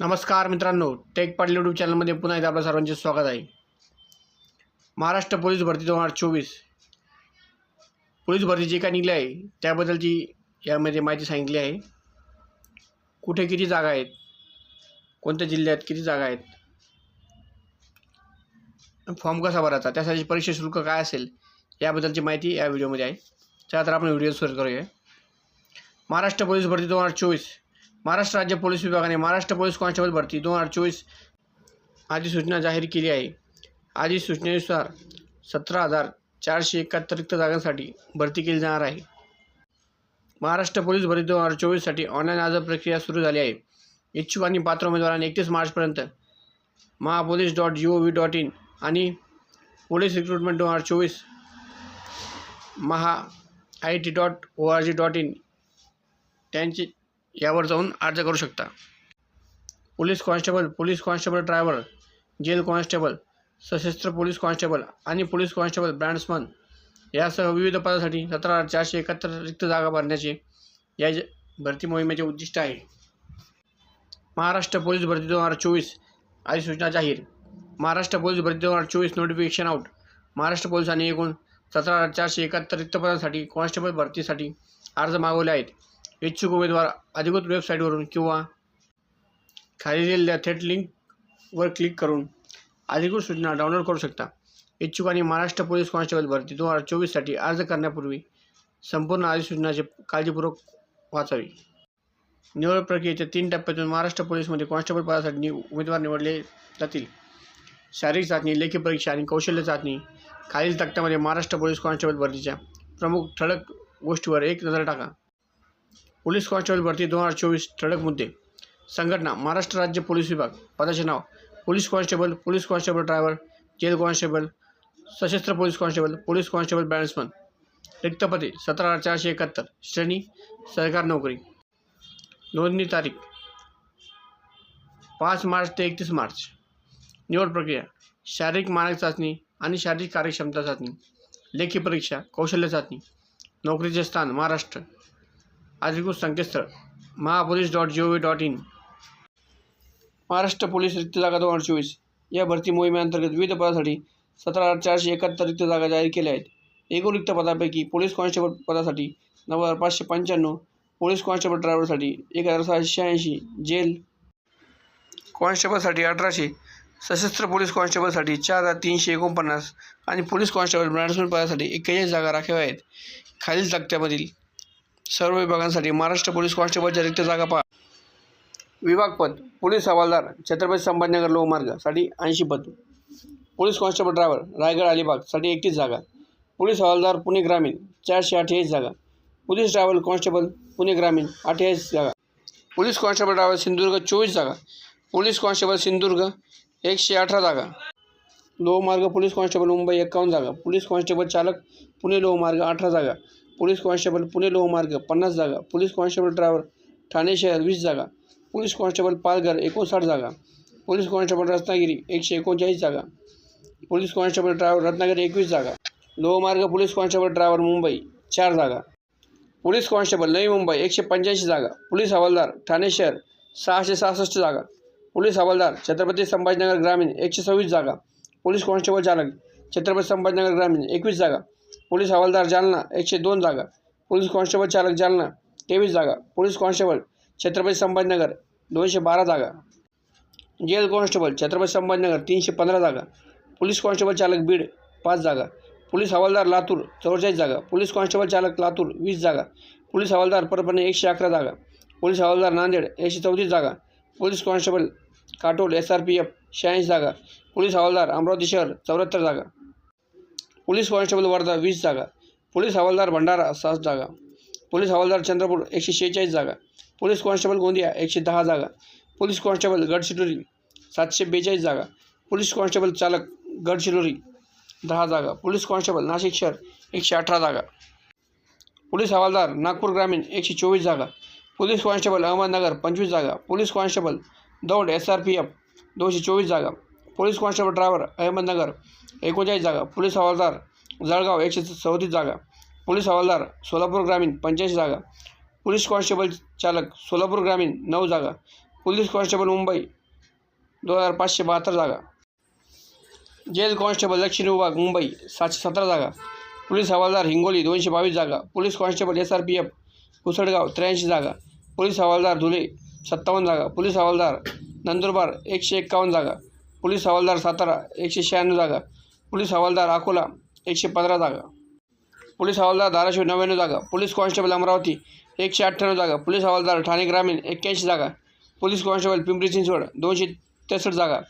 नमस्कार मित्रांनो take Patil YouTube चॅनलमध्ये पुन्हा एकदा आपल्या सर्वांचे स्वागत आहे. महाराष्ट्र पोलीस भरती दोन हजार चोवीस. पोलीस भरती जे काय निघली आहे त्याबद्दलची यामध्ये माहिती सांगितली आहे. कुठे किती जागा आहेत कोणत्या जिल्ह्यात किती जागा आहेत फॉर्म कसा भरायचा त्यासाठी परीक्षा शुल्क काय असेल याबद्दलची माहिती या व्हिडिओमध्ये आहे. चला तर आपण व्हिडिओ सुरू करूया. महाराष्ट्र पोलीस भरती दोन हजार चोवीस. महाराष्ट्र राज्य पोलीस विभागाने महाराष्ट्र पोलीस कॉन्स्टेबल भरती दोन हजार चोवीस अधिसूचना जाहीर केली आहे. अधिसूचनेनुसार सतरा हजार चारशे एकाहत्तर रिक्त जागांसाठी भरती केली जाणार आहे. महाराष्ट्र पोलीस भरती दोन हजार चोवीससाठी ऑनलाईन अर्ज प्रक्रिया सुरू झाली आहे. इच्छुक आणि पात्र उमेदवारांनी एकतीस मार्चपर्यंत Mahapolice dot G O V dot in आणि पोलीस रिक्रुटमेंट दोन हजार चोवीस Maha I T dot O R G dot in त्यांची यावर जाऊन अर्ज करू शकता. Police constable police constable driver jail constable सशस्त्र पोलीस कॉन्स्टेबल आणि पोलीस कॉन्स्टेबल ब्रँड्समन यासह विविध पदासाठी सतरा हजार चारशे एकाहत्तर रिक्त जागा भरण्याचे या ज- भरती मोहिमेचे उद्दिष्ट आहे. महाराष्ट्र पोलीस भरती दोन हजार चोवीस अधिसूचना जाहीर. महाराष्ट्र पोलीस भरती दोन हजार चोवीस नोटिफिकेशन आउट महाराष्ट्र पोलिसांनी एकूण सतरा हजार चारशे एकाहत्तर रिक्त पदांसाठी कॉन्स्टेबल भरतीसाठी अर्ज मागवले आहेत. इच्छुक उमेदवार अधिकृत वेबसाईटवरून किंवा खाली दिलेल्या थेट लिंकवर क्लिक करून अधिकृत सूचना डाउनलोड करू शकता. इच्छुक आणि महाराष्ट्र पोलीस कॉन्स्टेबल भरती दोन हजार चोवीससाठी अर्ज करण्यापूर्वी संपूर्ण अधिसूचनाचे काळजीपूर्वक वाचावी. निवड प्रक्रियेच्या तीन टप्प्यातून महाराष्ट्र पोलीसमध्ये कॉन्स्टेबल पदासाठी नि उमेदवार निवडले जातील. शारीरिक चाचणी लेखी परीक्षा आणि कौशल्य चाचणी. खालील तक्त्यामध्ये महाराष्ट्र पोलीस कॉन्स्टेबल भरतीच्या प्रमुख ठळक गोष्टीवर एक नजर टाका. पोलीस कॉन्स्टेबल भरती दोन हजार चोवीस ठळक मुद्दे. संघटना महाराष्ट्र राज्य पोलीस विभाग पदाचे नाव police constable police constable driver jail constable सशस्त्र police constable police constable bandsman रिक्तपदे सतरा हजार चारशे एकाहत्तर श्रेणी सरकार नोकरी. नोंदणी तारीख पाच मार्च ते एकतीस मार्च. निवड प्रक्रिया शारीरिक मानक चाचणी आणि शारीरिक कार्यक्षमता चाचणी लेखी परीक्षा कौशल्य चाचणी नोकरीचे स्थान महाराष्ट्र. अधिकृत संकेतस्थळ Mahapolice dot G O V dot in Maharashtra police रिक्त जागा दोन हजार चोवीस. या भरती मोहिमेअंतर्गत विविध पदासाठी सतरा हजार चारशे एकाहत्तर रिक्त जागा जाहीर केल्या आहेत. एकूण रिक्त पदापैकी पोलीस कॉन्स्टेबल पदासाठी नऊ हजार पाचशे पंच्याण्णव पोलीस कॉन्स्टेबल ड्रायव्हरसाठी एक हजार सहाशे शहाऐंशी जेल कॉन्स्टेबलसाठी अठराशे सशस्त्र पोलीस कॉन्स्टेबलसाठी चार हजार तीनशे एकोणपन्नास आणि पोलीस कॉन्स्टेबल मॅनेजमेंट पदासाठी एक्केचाळीस जागा राखीव आहेत. खालील तक्त्यामधील सर्व विभागांसाठी महाराष्ट्र पोलीस कॉन्स्टेबलच्या रिक्त जागा पहा. विभागपद पोलीस हवालदार छत्रपती संभाजीनगर लोहमार्गसाठी ऐंशी पद. पोलीस कॉन्स्टेबल ड्रायव्हर रायगड अलिबागसाठी एकतीस जागा. पोलीस हवालदार पुणे ग्रामीण चारशे अठ्ठेचाळीस जागा. पोलीस ड्रायव्हर कॉन्स्टेबल पुणे ग्रामीण अठ्ठेचाळीस जागा. पोलीस कॉन्स्टेबल ड्रायव्हर सिंधुदुर्ग चोवीस जागा. पोलीस कॉन्स्टेबल सिंधुदुर्ग एकशे अठरा जागा. लोहमार्ग पोलीस कॉन्स्टेबल मुंबई एकावन्न जागा. पोलीस कॉन्स्टेबल चालक पुणे लोहमार्ग अठरा जागा. पोलीस कॉन्स्टेबल पुणे लोहमार्ग पन्नास जागा. पोलीस कॉन्स्टेबल ड्रायव्हर ठाणे शहर वीस जागा. पोलीस कॉन्स्टेबल पालघर एकोणसाठ जागा. पोलीस कॉन्स्टेबल रत्नागिरी एकशे एकोणचाळीस जागा. पोलीस कॉन्स्टेबल ड्रायव्हर रत्नागिरी एकवीस जागा. लोहमार्ग पोलीस कॉन्स्टेबल ड्रायव्हर मुंबई चार जागा. पोलीस कॉन्स्टेबल नवी मुंबई एकशे पंच्याऐंशी जागा. पोलीस हवालदार ठाणे शहर सहाशे सहासष्ट जागा. पोलीस हवालदार छत्रपती संभाजीनगर ग्रामीण एकशे सव्वीस जागा. पोलीस कॉन्स्टेबल चालक छत्रपती संभाजीनगर ग्रामीण एकवीस जागा. पोलीस हवालदार जालना एकशे दोन जागा. पोलीस कॉन्स्टेबल चालक जालना तेवीस जागा. पोलीस कॉन्स्टेबल छत्रपती संभाजीनगर दोनशे बारा जागा. जेल कॉन्स्टेबल छत्रपती संभाजीनगर तीनशे पंधरा जागा. पोलीस कॉन्स्टेबल चालक बीड पाच जागा. पोलीस हवालदार लातूर चौवेचाळीस जागा. पोलीस कॉन्स्टेबल चालक लातूर वीस जागा. पोलीस हवालदार परभणी एकशे अकरा जागा. पोलीस हवालदार नांदेड एकशे चौतीस जागा. Police constable Katol S R P F शहाऐंशी जागा. पोलीस हवालदार अमरावती शहर चौऱ्याहत्तर जागा. पोलीस कॉन्स्टेबल वर्धा, वीस जागा. पोलीस हवालदार भंडारा, सात जागा. पोलीस हवालदार चंद्रपूर, एकशे शेहेचाळीस जागा. पोलीस कॉन्स्टेबल गोंदिया, एकशे दहा जागा. पोलीस कॉन्स्टेबल गडचिरोली, सातशे बेचाळीस जागा. पोलीस कॉन्स्टेबल चालक गडचिरोली, दहा जागा. पोलीस कॉन्स्टेबल नाशिक शहर, एकशे अठरा जागा. पोलीस हवालदार नागपूर ग्रामीण, एकशे चोवीस जागा. पोलीस कॉन्स्टेबल अहमदनगर, पंचवीस जागा. Police constable Daund S R P F दोनशे चोवीस जागा. पोलीस कॉन्स्टेबल ड्रायव्हर अहमदनगर एकोणचाळीस जागा पोलीस हवालदार जळगाव एकशे चौतीस जागा पोलीस हवालदार सोलापूर ग्रामीण पंच्याऐंशी जागा पोलीस कॉन्स्टेबल चालक सोलापूर ग्रामीण नऊ जागा पोलीस कॉन्स्टेबल मुंबई दोन हजार पाचशे बहात्तर जागा. जेल कॉन्स्टेबल दक्षिण विभाग मुंबई सातशे सतरा जागा पोलीस हवालदार हिंगोली दोनशे बावीस जागा police constable S R P F Pusadgaon त्र्याऐंशी जागा पोलीस हवालदार धुळे सत्तावन्न जागा पोलीस हवालदार नंदुरबार एकशे एक्कावन्न जागा पोलीस हवालदार सातारा एकशे शहाण्णव जागा पोलीस हवालदार अकोला एकशे पंधरा जागा पोलीस हवालदार धाराशिव नव्याण्णव जागा पोलीस कॉन्स्टेबल अमरावती एकशे अठ्ठ्याण्णव जागा पोलीस हवालदार ठाणे ग्रामीण एक्क्याऐंशी जागा पोलीस कॉन्स्टेबल पिंपरी चिंचवड दोनशे त्रेसष्ट जागा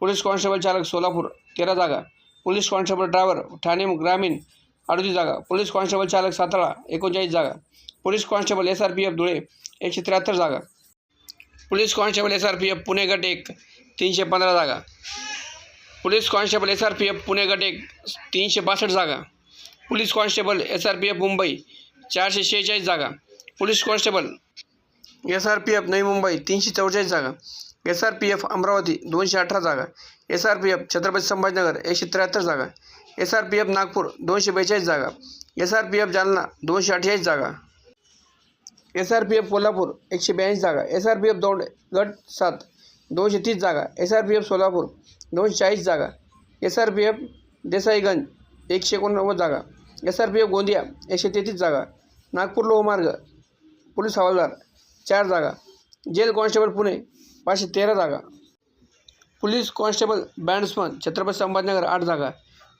पोलीस कॉन्स्टेबल चालक सोलापूर तेरा जागा पोलीस कॉन्स्टेबल ड्रायव्हर ठाणे ग्रामीण अडतीस जागा पोलीस कॉन्स्टेबल चालक सातारा एकोणचाळीस जागा police constable S R P F Dhule एकशे त्र्याहत्तर जागा police constable S R P F Pune गट एक तीनशे पंधरा जागा. Police constable S R P F Pune गट एक तीनशे बासष्ट जागा. Police constable S R P F Mumbai चारशे शेहेचाळीस जागा. Police constable S R P F Navi Mumbai तीनशे चौवेचाळीस जागा. S R P F Amravati दोनशे अठरा जागा. S R P F Chhatrapati Sambhajinagar एकशे त्र्याहत्तर जागा. S R P F Nagpur दोनशे बेचाळीस जागा. S R P F Jalna दोनशे अठ्ठेचाळीस जागा. S R P F Kolhapur एकशे ब्याऐंशी जागा. S R P F Daund गट सात दोनशे तीस जागा. S R P F Solapur दोनशे चाळीस जागा. S R P F Desaiganj एकशे एकोणनव्वद जागा. S R P F Gondia एकशे तेहतीस जागा. नागपूर लोहमार्ग पोलीस हवालदार चार जागा. जेल कॉन्स्टेबल पुणे पाचशे तेरा जागा. Police constable bandsman Chhatrapati Sambhajinagar आठ जागा.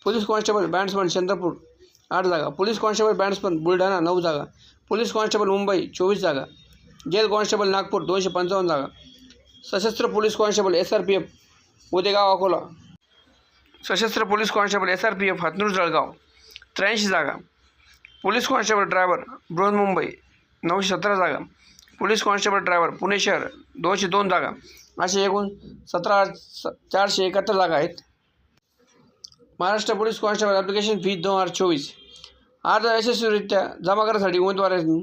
पोलीस कॉन्स्टेबल बँड्समन चंद्रपूर आठ जागा. पोलीस कॉन्स्टेबल बँड्समन बुलढाणा नऊ जागा. पोलीस कॉन्स्टेबल मुंबई चोवीस जागा. जेल कॉन्स्टेबल नागपूर दोनशे पंचावन्न जागा. सशस्त्र police constable S R P F Udegaon Akola. सशस्त्र police constable S R P F Hatnur Jalgaon. त्र्याऐंशी जागा. पोलीस कॉन्स्टेबल ड्रायव्हर बृहन्मुंबई नऊशे सतरा जागा. पोलीस कॉन्स्टेबल ड्रायव्हर पुणे शहर दोनशे दोन जागा. असे एकूण सतरा स चारशे एकाहत्तर जागा आहेत. Maharashtra police constable application fee दोन हजार चोवीस. अर्ज यशस्वीरित्या जमा करण्यासाठी उमेदवारांनी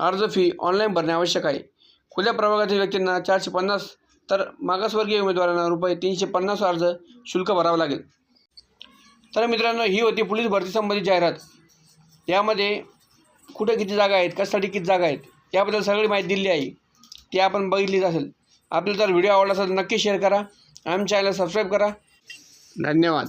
अर्ज फी ऑनलाईन भरणे आवश्यक आहे. खुल्या प्रवर्गातील व्यक्तींना चारशे पन्नास तर मागासवर्गीय उमेदवारांना रुपये तीनशे पन्नास अर्ज शुल्क भरावं लागेल. तर मित्रांनो ही होती पोलीस भरतीसंबंधी जाहिरात. यामध्ये कुठे किती जागा आहेत कशासाठी किती जागा आहेत याबद्दल सगळी माहिती दिली आहे. ती आपण बघितलीच असेल. आपल्याला जर व्हिडिओ आवडला असेल तर नक्की शेअर करा. आमच्या चॅनलला सबस्क्राईब करा. धन्यवाद.